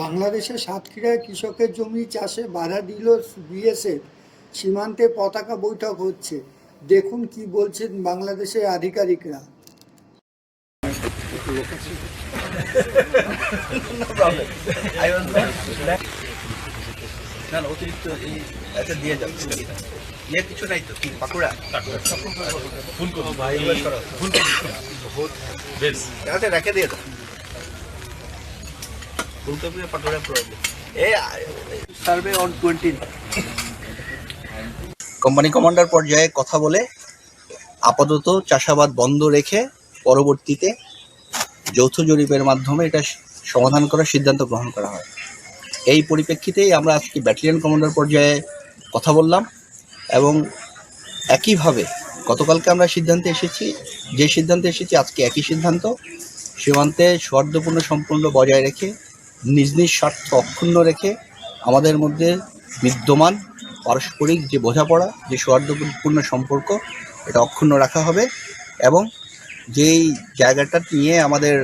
বাংলাদেশে সাতক্ষীরায় কৃষকের জমি চাষে বাধা দিল বিএসএফ। সীমান্তে পতাকা বৈঠক হচ্ছে। দেখুন কি বলছেন বাংলাদেশের আধিকারিকরা। না না অতিরিক্ত এই আচ্ছা দিয়ে যাও ইয়ে কিছু নাই তো কি পাকুড়া আচ্ছা রেখে দিয়ে দাও survey on twenty company commander পর্যায়ে কথা বলে আপাতত চাষাবাদ বন্ধ রেখে পরবর্তীতে যৌথ জরিপের মাধ্যমে এটা সমাধান করার সিদ্ধান্ত গ্রহণ করা হয়। এই পরিপ্রেক্ষিতেই আমরা আজকে ব্যাটালিয়ন কমান্ডার পর্যায়ে কথা বললাম এবং একইভাবে গতকালকে আমরা সিদ্ধান্তে এসেছি যে সিদ্ধান্তে এসেছি আজকে একই সিদ্ধান্ত। সীমান্তে সৌহার্দ্যপূর্ণ সম্পূর্ণ বজায় রেখে নিজ নিজ স্বার্থ অক্ষুণ্ণ রেখে আমাদের মধ্যে বিদ্যমান পারস্পরিক যে বোঝাপড়া, যে সৌহার্দ্যপূর্ণ সম্পর্ক, এটা অক্ষুণ্ণ রাখা হবে এবং যেই জায়গাটা নিয়ে আমাদের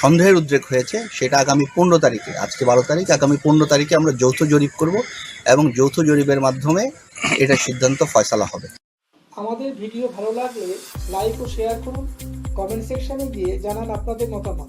সন্দেহের উদ্রেক হয়েছে, সেটা আগামী পনেরো তারিখে, আজকে বারো তারিখ, আগামী পনেরো তারিখে আমরা যৌথ জরিপ করব এবং যৌথ জরিপের মাধ্যমে এটা সিদ্ধান্ত ফয়সালা হবে। আমাদের ভিডিও ভালো লাগলে লাইক ও শেয়ার করুন। কমেন্ট সেকশনে গিয়ে জানান আপনাদের মতামত।